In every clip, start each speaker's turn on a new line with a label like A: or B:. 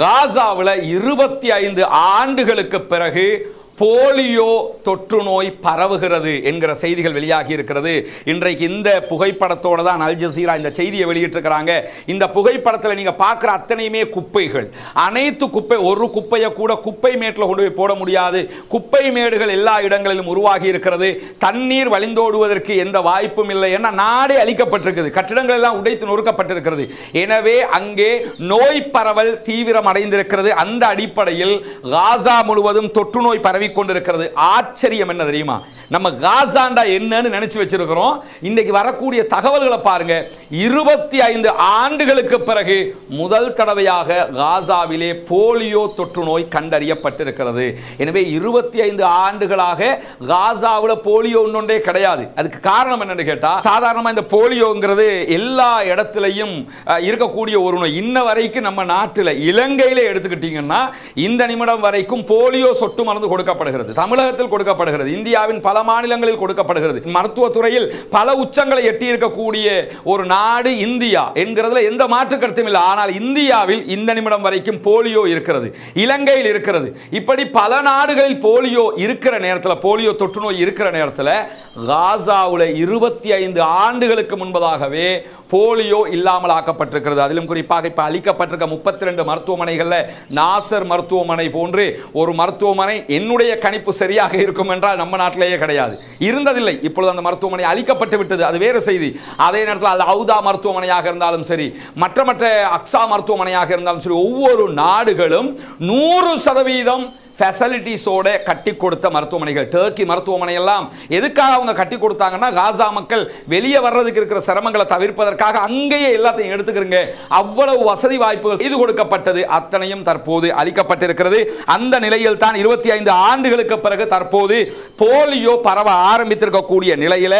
A: காசாவில் இருபத்தி ஐந்து ஆண்டுகளுக்கு பிறகு போலியோ தொற்று நோய் பரவுகிறது என்கிற செய்திகள் வெளியாகி இருக்கிறது. இன்றைக்கு இந்த புகைப்படத்தோட தான் அல் ஜசீரா இந்த செய்தியை வெளியிட்டிருக்கிறாங்க. இந்த புகைப்படத்தில் நீங்கள் பார்க்குற அத்தனையுமே குப்பைகள். அனைத்து குப்பை ஒரு குப்பையை கூட குப்பை மேட்டில் கொண்டு போய் போட முடியாது. குப்பை மேடுகள் எல்லா இடங்களிலும் உருவாகி இருக்கிறது. தண்ணீர் வழிந்தோடுவதற்கு எந்த வாய்ப்பும் இல்லை ஏன்னா நாடே அழிக்கப்பட்டிருக்குது. கட்டிடங்கள் எல்லாம் உடைத்து நொறுக்கப்பட்டிருக்கிறது. எனவே அங்கே நோய் பரவல் தீவிரம் அடைந்திருக்கிறது. அந்த அடிப்படையில் காசா முழுவதும் தொற்று நோய் பரவி கொண்டிருக்கிறது ஆச்சரியம் என்ன தெரியுமா? நம்ம காசாண்டா என்னன்னு நினைச்சு வச்சிருக்கிறோம். இன்னைக்கு வரக்கூடிய தகவல்களை பாருங்க. இருபத்தி ஐந்து ஆண்டுகளுக்கு பிறகு முதல் தடவையாக காசாவிலே போலியோ தொற்று நோய் கண்டறியப்பட்டிருக்கிறது. எனவே இருபத்தி ஐந்து ஆண்டுகளாக காசாவில் போலியோ ஒன்றே கிடையாது. அதுக்கு காரணம் என்னன்னு கேட்டா சாதாரணமா இந்த போலியோங்கிறது எல்லா இடத்துலையும் இருக்கக்கூடிய ஒரு நோய். இன்ன வரைக்கும் நம்ம நாட்டில் இலங்கையில எடுத்துக்கிட்டீங்கன்னா இந்த நிமிடம் வரைக்கும் போலியோ சொட்டு மருந்து கொடுக்க கொடுக்கப்படுகிறது. தமிழகத்தில் கொடுக்கப்படுகிறது. இந்தியாவின் பல மாநிலங்களில் கொடுக்கப்படுகிறது. மருத்துவத்துறையில் பல உச்சங்களை எட்டி இருக்கக்கூடிய ஒரு நாடு இந்தியா என்கிறதுல எந்த மாற்று கருத்தும் இல்லை. ஆனால் இந்தியாவில் இந்த நிமிடம் வரைக்கும் போலியோ இருக்கிறது. இலங்கையில் இருக்கிறது. இப்படி பல நாடுகளில் போலியோ இருக்கிற நேரத்தில் போலியோ தொற்று நோய் இருக்கிற நேரத்தில் காசாவில் இருபத்தி ஐந்து ஆண்டுகளுக்கு முன்பதாகவே போலியோ இல்லாமல் ஆக்கப்பட்டிருக்கிறது அதிலும் குறிப்பாக இப்போ அளிக்கப்பட்டிருக்க முப்பத்தி ரெண்டு மருத்துவமனைகளில் நாசர் மருத்துவமனை போன்று ஒரு மருத்துவமனை என்னுடைய கணிப்பு சரியாக இருக்கும் என்றால் நம்ம நாட்டிலேயே கிடையாது. இருந்ததில்லை. இப்பொழுது அந்த மருத்துவமனை அளிக்கப்பட்டு விட்டது. அது வேறு செய்தி. அதே நேரத்தில் அது அவுதா மருத்துவமனையாக இருந்தாலும் சரி மற்ற மற்ற அக்ஸா மருத்துவமனையாக இருந்தாலும் சரி ஒவ்வொரு நாடுகளும் நூறு சதவீதம் ஃபெசிலிட்டிஸோட கட்டி கொடுத்த மருத்துவமனைகள் டர்க்கி மருத்துவமனை எல்லாம் எதுக்காக அவங்க கட்டி கொடுத்தாங்கன்னா காசா மக்கள் வெளியே வர்றதுக்கு இருக்கிற சிரமங்களை தவிர்ப்பதற்காக அங்கேயே எல்லாத்தையும் எடுத்துக்கிறங்க. அவ்வளவு வசதி வாய்ப்புகள் இது கொடுக்கப்பட்டது. அத்தனையும் தற்போது அளிக்கப்பட்டிருக்கிறது. அந்த நிலையில் தான் இருபத்தி ஐந்து ஆண்டுகளுக்கு பிறகு தற்போது போலியோ பரவ ஆரம்பித்திருக்கக்கூடிய நிலையில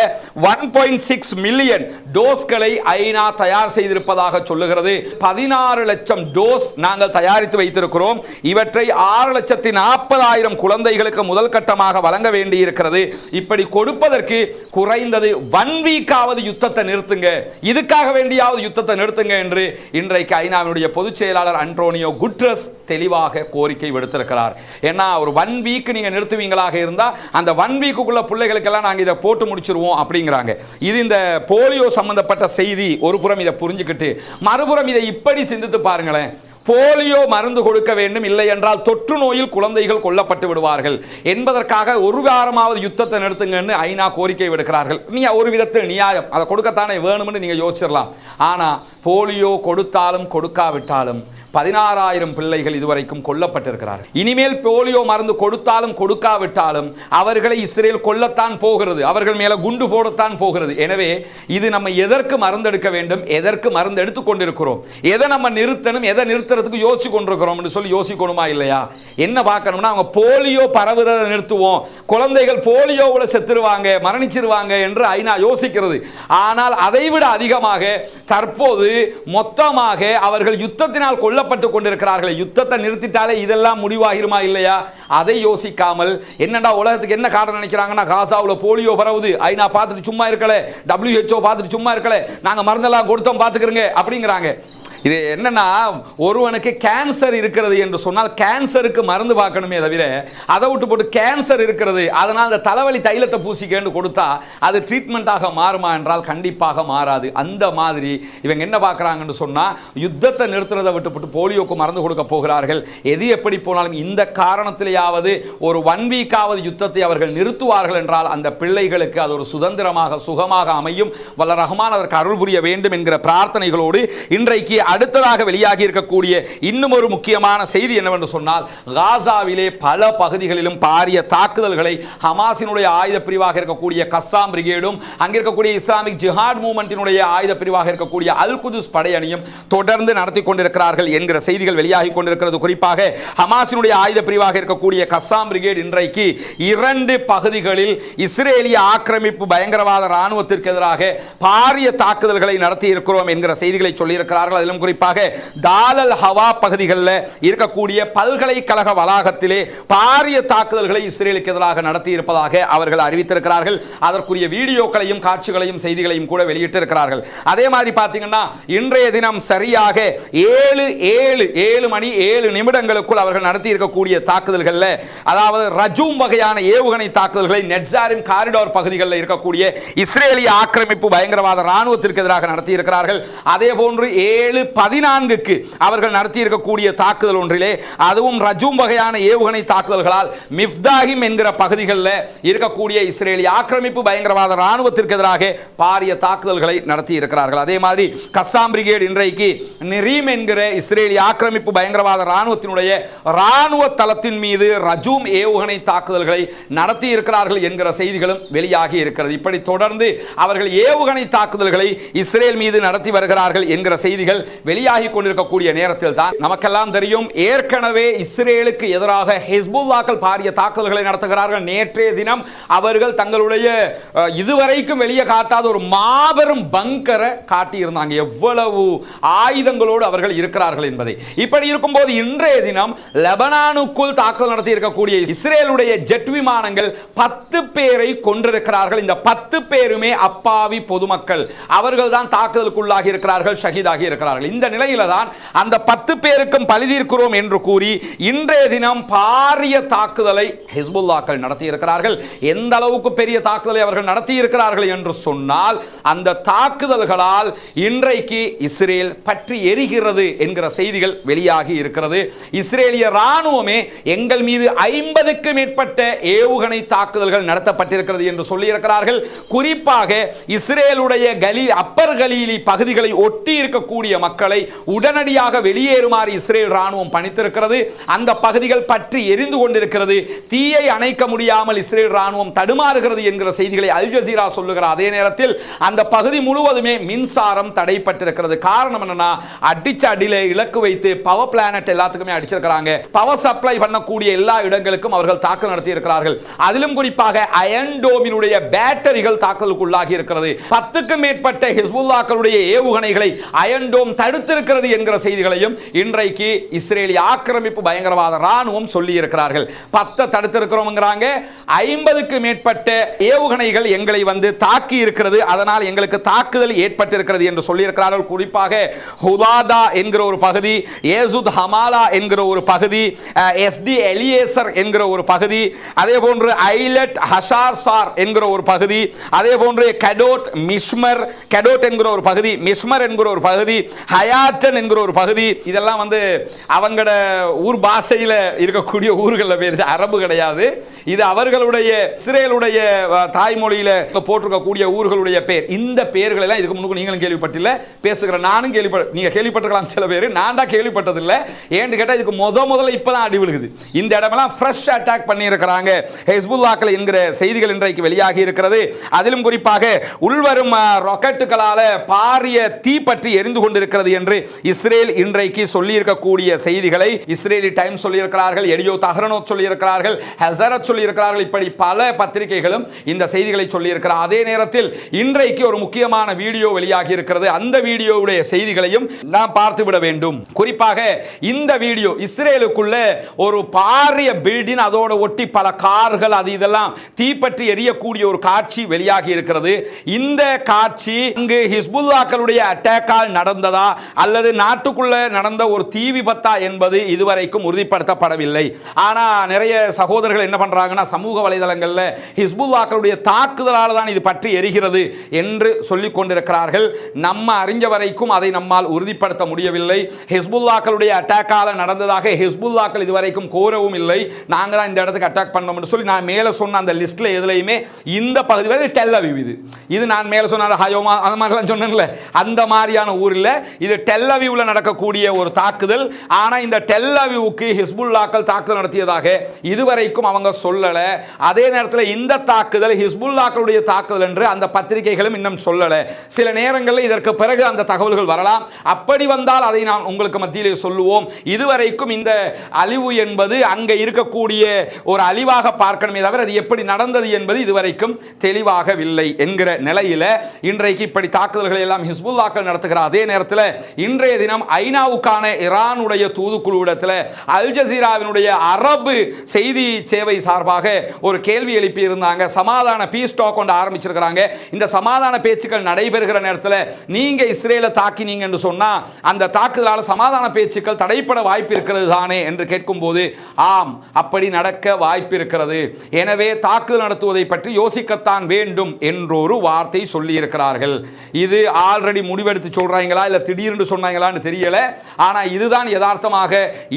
A: ஒன் பாயிண்ட் சிக்ஸ் மில்லியன் டோஸ்களை ஐநா தயார் செய்திருப்பதாக சொல்லுகிறது. பதினாறு லட்சம் டோஸ் நாங்கள் தயாரித்து வைத்திருக்கிறோம். இவற்றை ஆறு லட்சத்தி நாற்பதாயிரம் குழந்தைகளுக்கு முதல் கட்டமாக வழங்க வேண்டி இருக்கிறது இப்படி கொடுப்பதற்கு குறைந்தது ஒன் வீக்காவது யுத்தத்தை நிறுத்துங்க. இதுக்காக வேண்டியாவது யுத்தத்தை நிறுத்துங்க என்று இன்றைக்கு ஐநாவினுடைய பொதுச் செயலாளர் அன்டோனியோ குட்ரஸ் தெளிவாக கோரிக்கை விடுத்திருக்கிறார். ஏன்னா ஒரு ஒன் வீக் நீங்க நிறுத்துவீங்களாக இருந்தால் அந்த ஒன் வீக்குள்ள பிள்ளைகளுக்கெல்லாம் நாங்கள் இதை போட்டு முடிச்சிருவோம் அப்படிங்கிறாங்க. இது இந்த போலியோ சம்பந்தப்பட்ட செய்தி ஒரு புறம் இதை புரிஞ்சுக்கிட்டு மறுபுறம் இதை இப்படி சிந்தித்து பாருங்களேன். போலியோ மருந்து கொடுக்க வேண்டும் இல்லை என்றால் தொற்று நோயில் குழந்தைகள் கொல்லப்பட்டு விடுவார்கள். என்பதற்காக ஒரு வாரமாவது யுத்தத்தை நிறுத்துங்கன்னு ஐநா கோரிக்கை விடுக்கிறார்கள். நீ ஒரு விதத்தில் நியாயம். அதை கொடுக்கத்தானே வேணும்னு நீங்க யோசிச்சிடலாம் ஆனா போலியோ கொடுத்தாலும் கொடுக்காவிட்டாலும் பதினாறாயிரம் பிள்ளைகள் இதுவரைக்கும் கொல்லப்பட்டிருக்கிறார்கள். இனிமேல் போலியோ மருந்து கொடுத்தாலும் கொடுக்காவிட்டாலும் அவர்களை இஸ்ரேல் கொல்லத்தான் போகிறது. அவர்கள் மேல குண்டு போடத்தான் போகிறது. எனவே இது நம்ம எதற்கு மருந்து எடுக்க வேண்டும்? எதற்கு மருந்து எடுத்துக் கொண்டிருக்கிறோம்? எதை நம்ம நிறுத்தணும்? எதை நிறுத்துறதுக்கு யோசிச்சு கொண்டிருக்கிறோம் சொல்லி யோசிக்கணுமா இல்லையா? என்ன பார்க்கணும்னா அவங்க போலியோ பரவுறதை நிறுத்துவோம். குழந்தைகள் போலியோவில் செத்துருவாங்க மரணிச்சிருவாங்க என்று ஐநா யோசிக்கிறது. ஆனால் அதைவிட அதிகமாக தற்போது மொத்தமாக அவர்கள் யுத்தத்தினால் கொல்லப்பட்டு கொண்டிருக்கிறார்கள். யுத்தத்தை நிறுத்திட்டாலே இதெல்லாம் முடிவாகிருமா இல்லையா? அதை யோசிக்காமல் என்னடா உலகத்துக்கு என்ன காரணம் நினைக்கிறாங்கன்னா காசாவில் போலியோ பரவுது. ஐநா பார்த்துட்டு சும்மா இருக்கல. டபிள்யூஹெச்ஓ பார்த்துட்டு சும்மா இருக்கல. நாங்கள் மருந்தெல்லாம் கொடுத்தோம் பார்த்துக்கிறோங்க அப்படிங்கிறாங்க. இது என்னன்னா ஒருவனுக்கு கேன்சர் இருக்கிறது என்று சொன்னால் கேன்சருக்கு மருந்து பார்க்கணுமே தவிர அதை விட்டு போட்டு கேன்சர் இருக்கிறது அதனால் அந்த தலைவலி தைலத்தை பூசிக்கன்னு கொடுத்தா அது ட்ரீட்மெண்ட்டாக மாறுமா என்றால் கண்டிப்பாக மாறாது. அந்த மாதிரி இவங்க என்ன பார்க்குறாங்கன்னு சொன்னால் யுத்தத்தை நிறுத்துறதை விட்டு போட்டு போலியோக்கு மருந்து கொடுக்க போகிறார்கள். எது எப்படி போனாலும் இந்த காரணத்திலேயாவது ஒரு ஒன் வீக்காவது யுத்தத்தை அவர்கள் நிறுத்துவார்கள் என்றால் அந்த பிள்ளைகளுக்கு அது ஒரு சுதந்திரமாக சுகமாக அமையும். வல்ல ரஹ்மான் அதற்கு அருள் புரிய வேண்டும் என்கிற பிரார்த்தனைகளோடு இன்றைக்கு அடுத்ததாக வெளியாகி இருக்கக்கூடிய இன்னும் ஒரு முக்கியமான செய்தி என்னவென்று சொன்னால் காசாவிலே பல பகுதிகளிலும் பாரிய தாக்குதல்களை ஹமாஸினுடைய ஆயுத பிரிவாக இருக்கக்கூடிய கஸ்ஸாம் பிரிகேடும் அங்கே இருக்கக்கூடிய இஸ்லாமிக் ஜிஹாட் மூமெண்ட்டினுடைய ஆயுத பிரிவாக இருக்கக்கூடிய அல் குதுஸ் படையணியும் தொடர்ந்து நடத்தி கொண்டிருக்கிறார்கள் என்கிற செய்திகள் வெளியாகி கொண்டிருக்கிறது. குறிப்பாக ஹமாஸினுடைய ஆயுத பிரிவாக இருக்கக்கூடிய கஸ்ஸாம் பிரிகேட் இன்றைக்கு இரண்டு பகுதிகளில் இஸ்ரேலிய ஆக்கிரமிப்பு பயங்கரவாத ராணுவத்திற்கு எதிராக பாரிய தாக்குதல்களை நடத்தி இருக்கிறோம் என்கிற செய்திகளை சொல்லியிருக்கிறார்கள். அதிலும் அதிலும் குறிப்பாக தாலல் ஹவா பகுதிகளில் இருக்கக்கூடிய பல்கலைக்கழக வளாகத்திலே பாரிய தாக்குதல்களை இஸ்ரேலுக்கு எதிராக நடத்தி இருப்பதாக அவர்கள் அறிவித்திருக்கிறார்கள். அதற்குரிய வீடியோக்களையும் காட்சிகளையும் செய்திகளையும் கூட வெளியிட்டிருக்கிறார்கள். அதே மாதிரி பார்த்தீங்கன்னா இன்றைய தினம் சரியாக ஏழு ஏழு ஏழு மணி ஏழு நிமிடங்களுக்குள் அவர்கள் நடத்தி இருக்கக்கூடிய தாக்குதல்களில் அதாவது ரஜூம் வகையான ஏவுகணை தாக்குதல்களை நெட்சாரிம் காரிடோர் பகுதிகளில் இருக்கக்கூடிய இஸ்ரேலிய ஆக்கிரமிப்பு பயங்கரவாத ராணுவத்திற்கு எதிராக நடத்தி இருக்கிறார்கள் அதே போன்று ஏழு பதினான்குக்கு அவர்கள் நடத்தி இருக்கக்கூடிய தாக்குதல் ஒன்றிலே அதுவும் ரஜூம் வகையான ஏவுகணை தாக்குதல்களால் மிஃப்தாகிம் என்கிற பகுதிகளில் இருக்கக்கூடிய இஸ்ரேலிய ஆக்கிரமிப்பு பயங்கரவாத ராணுவத்திற்கு எதிராக பாரிய தாக்குதல்களை நடத்தி இருக்கிறார்கள் அதே மாதிரி கஸ்ஸாம் பிரிகேட் இன்றைக்கு நிரீம் என்கிற இஸ்ரேலிய ஆக்கிரமிப்பு பயங்கரவாத ராணுவத்தினுடைய ராணுவ தளத்தின் மீது ரஜூம் ஏவுகணை தாக்குதல்களை நடத்தி இருக்கிறார்கள் என்கிற செய்திகளும் வெளியாகி இருக்கிறது. இப்படி தொடர்ந்து அவர்கள் ஏவுகணை தாக்குதல்களை இஸ்ரேல் மீது நடத்தி வருகிறார்கள் என்கிற செய்திகள் வெளியாகி கொண்டிருக்கக்கூடிய நேரத்தில் தான் நமக்கெல்லாம் தெரியும் ஏற்கனவே இஸ்ரேலுக்கு எதிராக ஹெஸ்புல்லாக்கள் பாரிய தாக்குதல்களை நடத்துகிறார்கள். நேற்றைய தினம் அவர்கள் தங்களுடைய இதுவரைக்கும் வெளியே காட்டாத ஒரு மாபெரும் பங்கரை காட்டியிருந்தாங்க. எவ்வளவு ஆயுதங்களோடு அவர்கள் இருக்கிறார்கள் என்பதை. இப்படி இருக்கும்போது இன்றைய தினம் லெபனானுக்குள் தாக்குதல் நடத்தி இருக்கக்கூடிய இஸ்ரேலுடைய ஜெட் விமானங்கள் பத்து பேரை கொண்டிருக்கிறார்கள் இந்த பத்து பேருமே அப்பாவி பொதுமக்கள். அவர்கள் தான் தாக்குதலுக்குள்ளாகி இருக்கிறார்கள் ஷஹீதாகி இருக்கிறார்கள். இந்த நிலையில தான் அந்த பத்து பேருக்கும் பழிதீர்க்கிறோம் என்று கூறி இன்றைய தினம் பாரிய தாக்குதலை ஹிஸ்புல்லாக்கள் நடத்தியிருக்கிறார்கள். எந்த அளவுக்கு பெரிய தாக்குதலை அவர்கள் நடத்தியிருக்கிறார்கள் என்று சொன்னால் அந்த தாக்குதல்களால் இன்றைக்கு இஸ்ரேல் பற்றி எரிகிறது என்கிற செய்திகள் வெளியாகி இருக்கிறது. இஸ்ரேலிய ராணுவமே எங்கள் மீது ஐம்பதுக்கு மேற்பட்ட ஏவுகணை தாக்குதல்கள் நடத்தப்பட்டிருக்கிறது என்று சொல்லியிருக்கிறார்கள். குறிப்பாக இஸ்ரேலுடைய கலி அப்பர் கலீலி பகுதிகளை ஒட்டி இருக்கக்கூடிய மக்கள் உடனடியாக வெளியேறுமாறு இஸ்ரேல் ராணுவம் பணித்திருக்கிறது. அந்த பகுதிகள் பற்றி எரிந்து கொண்டிருக்கிறது. தீயை அணைக்க முடியாமல் இஸ்ரேல் ராணுவம் தடுமாறுகிறது என்கிற செய்திகளை அல் ஜசீரா சொல்லுகிற அதே நேரத்தில் அந்த பகுதி முழுவதுமே மின்சாரம் தடைப்பட்டிருக்கிறது. காரணம் என்னன்னா அடிச்ச அடியில இலக்கு வைத்து பவர் பிளானட் எல்லாத்துக்குமே அடிச்சிருக்கிறாங்க. பவர் சப்ளை பண்ணக்கூடிய எல்லா இடங்களுக்கும் அவர்கள் தாக்கல் நடத்தி இருக்கிறார்கள் அதிலும் குறிப்பாக அயன் டோமினுடைய பேட்டரிகள் தாக்குதலுக்குள்ளாகி இருக்கிறது. பத்துக்கும் மேற்பட்ட ஹிஸ்புல்லாக்களுடைய ஏவுகணைகளை அயன் டோம் தடுத்திருக்கிறது என்கிற செய்திகளையும் இன்றைக்கு இஸ்ரேலிய ஆக்கிரமிப்பு பயங்கரவாத ராணுவம் சொல்லி இருக்கிறார்கள் பத்தை தடுத்திருக்கிறோம்ங்கிறாங்க. ஐம்பதுக்கு மேற்பட்ட ஏவுகணைகள் எங்களை வந்து தாக்கி இருக்கிறது அதனால் எங்களுக்கு தாக்குதல் ஏற்பட்டிருக்கிறது என்று சொல்லியிருக்கிறார்கள். குறிப்பாக ஹுதாதா என்கிற ஒரு பகுதி ஏசுத் ஹமாலா என்கிற ஒரு பகுதி எஸ்டி எலியேசர் என்கிற ஒரு பகுதி அதே போன்று ஐலட் ஹஷார் சார் என்கிற ஒரு பகுதி அதே போன்று கடோட் மிஷ்மர் கடோட் என்கிற ஒரு பகுதி மிஷ்மர் என்கிற ஒரு பகுதி ஹயாட்டன் என்கிற ஒரு பகுதி. இதெல்லாம் வந்து அவங்களோட ஊர் பாஷையில் இருக்கக்கூடிய ஊர்களில் பேர் அரபு கிடையாது. இது அவர்களுடைய இஸ்ரேலுடைய தாய்மொழியில் போட்டிருக்கக்கூடிய ஊர்களுடைய பேர். இந்த பேர்கள் எல்லாம் இதுக்கு முன்னுக்கு நீங்களும் கேள்விப்பட்டில்ல. பேசுகிற நானும் கேள்விப்பட்ட நீங்கள் கேள்விப்பட்டிருக்கலாம் சில பேர். நான் தான் கேள்விப்பட்டதில்லை. ஏன்னு கேட்டால் இதுக்கு முத முதல்ல இப்போ தான் அடி விழுகுது. இந்த இடமெல்லாம் ஃப்ரெஷ் அட்டாக் பண்ணியிருக்கிறாங்க. ஹெஸ்புல்லாக்கள் என்கிற செய்திகள் இன்றைக்கு வெளியாகி இருக்கிறது. அதிலும் குறிப்பாக உள்வரும் ராக்கெட்டுகளால் பாரிய தீ பற்றி எரிந்து கொண்டிருக்கிறது என்று இஸ்ரேல் இன்றைக்கு சொல்லியிருக்கக்கூடிய செய்திகளை இஸ்ரேலி டைம் சொல்லியிருக்கிறார்கள் எடியோ தஹரனோத் சொல்லியிருக்கிறார்கள் ஹசரத் சொல்லியிருக்கிறார்கள் இப்படி பல பத்திரிகைகளும் இந்த செய்திகளை சொல்லியிருக்கிறார் அதே நேரத்தில் இன்றைக்கு ஒரு முக்கியமான வீடியோ வெளியாகி இருக்கிறது. அந்த வீடியோவுடைய செய்திகளையும் நாம் பார்த்து விட வேண்டும். குறிப்பாக இந்த வீடியோ இஸ்ரேலுக்குள்ள ஒரு பாரிய பில்டிங் அதோட ஒட்டி பல கார்கள் அது இதெல்லாம் தீப்பற்றி எரியக்கூடிய ஒரு காட்சி வெளியாகி இருக்கிறது. இந்த காட்சி அங்கு ஹிஸ்புல்லாக்களுடைய அட்டாக்கால் நடந்ததா? அல்லது நாட்டுக்குள்ள நடந்த ஒரு தீ விபத்தா என்பது இதுவரைக்கும் உறுதிப்படுத்தப்படவில்லை. ஆனா நிறைய சகோதரர்கள் என்ன பண்றாங்கன்னா சமூக வலைதளங்களில் ஹிஸ்புல்லாக்களுடைய தாக்குதலால் தான் இது பற்றி எரிகிறது என்று சொல்லிக் கொண்டிருக்கிறார்கள். நம்ம அறிஞ்ச வரைக்கும் அதை நம்மால் உறுதிப்படுத்த முடியவில்லை. ஹிஸ்புல்லாக்களுடைய அட்டாக்கால நடந்ததாக ஹிஸ்புல்லாக்கள் இதுவரைக்கும் கோரவும் இல்லை. நாங்கள் தான் இந்த இடத்துக்கு அட்டாக் பண்ணோம்னு சொல்லி நான் மேலே சொன்ன அந்த லிஸ்ட்ல எதுலையுமே இந்த பகுதி வரை டெல்லவிவ் இது. இது நான் மேலே சொன்ன ஹயோமா அந்த மாதிரிலாம் சொன்னேன்ல அந்த மாதிரியான ஊரில் இது டெல்லவியூவில் நடக்கக்கூடிய ஒரு தாக்குதல். ஆனால் இந்த டெல்லவியூவுக்கு ஹிஸ்புல்லாக்கள் தாக்குதல் நடத்தியதாக இதுவரைக்கும் அவங்க சொல்லலை. அதே நேரத்தில் இந்த தாக்குதல் ஹிஸ்புல்லாக்களுடைய தாக்குதல் என்று அந்த பத்திரிகைகளும் இன்னும் சொல்லலை. சில நேரங்களில் இதற்கு பிறகு அந்த தகவல்கள் வரலாம். அப்படி வந்தால் அதை நான் உங்களுக்கு மத்தியிலே சொல்லுவோம். இதுவரைக்கும் இந்த அழிவு என்பது அங்கே இருக்கக்கூடிய ஒரு அழிவாக பார்க்கணுமே தவிர அது எப்படி நடந்தது என்பது இதுவரைக்கும் தெளிவாகவில்லை என்கிற நிலையில் இன்றைக்கு இப்படி தாக்குதல்களை எல்லாம் ஹிஸ்புல்லாக்கள் நடத்துகிற அதே நேரத்தில் இன்றைய தினம் ஐநாவுக்கான ஈரானுடைய தூதுக்குழுவிடத்தில் அல் ஜசீராவினுடைய அரபு செய்தி சேவை சார்பாக ஒரு கேள்வி எழுப்பி இருந்தாங்க சமாதான பீஸ் டாக் கொண்டு ஆரம்பிச்சிருக்கிறாங்க. இந்த சமாதான பேச்சுக்கள் நடைபெறுகிற நேரத்தில் நீங்க இஸ்ரேலை தாக்கினீங்க என்று சொன்னா அந்த தாக்குதலால் சமாதான பேச்சுக்கள் தடைப்பட வாய்ப்பு இருக்கிறது தானே என்று கேட்கும்போது ஆம் அப்படி நடக்க வாய்ப்பு இருக்கிறது. எனவே தாக்குதல் நடத்துவதை பற்றி யோசிக்கத்தான் வேண்டும் என்றொரு வார்த்தை சொல்லி இருக்கிறார்கள் இது ஆல்ரெடி முடிவெடுத்து சொல்றாங்களா? இல்லை திடீர்னு சொன்னாங்களான்னு தெரியல. ஆனால் இதுதான் யதார்த்தமாக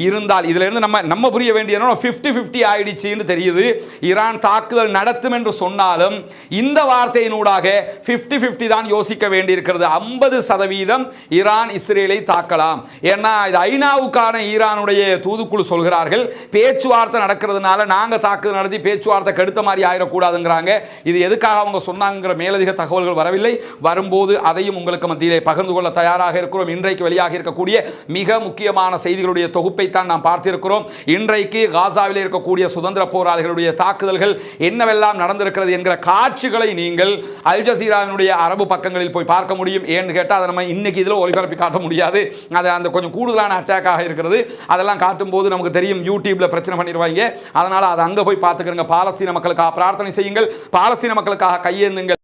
A: இருந்தால். இதிலிருந்து நம்ம நம்ம புரிய வேண்டியது ஃபிஃப்டி ஃபிஃப்டி ஆயிடுச்சுன்னு தெரியுது. ஈரான் தாக்குதல் நடத்தும் என்று சொன்னாலும் இந்த வார்த்தையினூடாக ஃபிஃப்டி ஃபிஃப்டி தான் யோசிக்க வேண்டியிருக்கிறது. ஐம்பது சதவீதம் ஈரான் இஸ்ரேலை தாக்கலாம். ஏன்னா இது ஐநாவுக்கான ஈரானுடைய தூதுக்குழு சொல்கிறார்கள். பேச்சுவார்த்தை நடக்கிறதுனால நாங்கள் தாக்குதல் நடத்தி பேச்சுவார்த்தை கெடுத்த மாதிரி ஆயிடக்கூடாதுங்கிறாங்க. இது எதுக்காக அவங்க சொன்னாங்கிற மேலதிக தகவல்கள் வரவில்லை. வரும்போது அதையும் உங்களுக்கு மத்தியிலே பகிர்ந்து கொள்ள தயாராக இருக்கும் இருக்கிறோம் இன்றைக்கு வெளியாக இருக்கக்கூடிய மிக முக்கியமான செய்திகளுடைய தொகுப்பை தான் நாம் பார்த்திருக்கிறோம். இன்றைக்கு காசாவில் இருக்கக்கூடிய சுதந்திர போராளிகளுடைய தாக்குதல்கள் என்னவெல்லாம் நடந்திருக்கிறது என்கிற காட்சிகளை நீங்கள் அல் ஜசீராவினுடைய அரபு பக்கங்களில் போய் பார்க்க முடியும். ஏன்னு கேட்டால் அதை நம்ம இன்னைக்கு இதில் ஒளிபரப்பி காட்ட முடியாது. அது அந்த கொஞ்சம் கூடுதலான அட்டாக்காக இருக்கிறது. அதெல்லாம் காட்டும்போது நமக்கு தெரியும் யூடியூப்ல பிரச்சனை பண்ணிடுவாங்க அதனால அதை அங்கே போய் பார்த்துக்கிறங்க. பாலஸ்தீன மக்களுக்காக பிரார்த்தனை செய்யுங்கள். பாலஸ்தீன மக்களுக்காக கையேந்துங்கள்.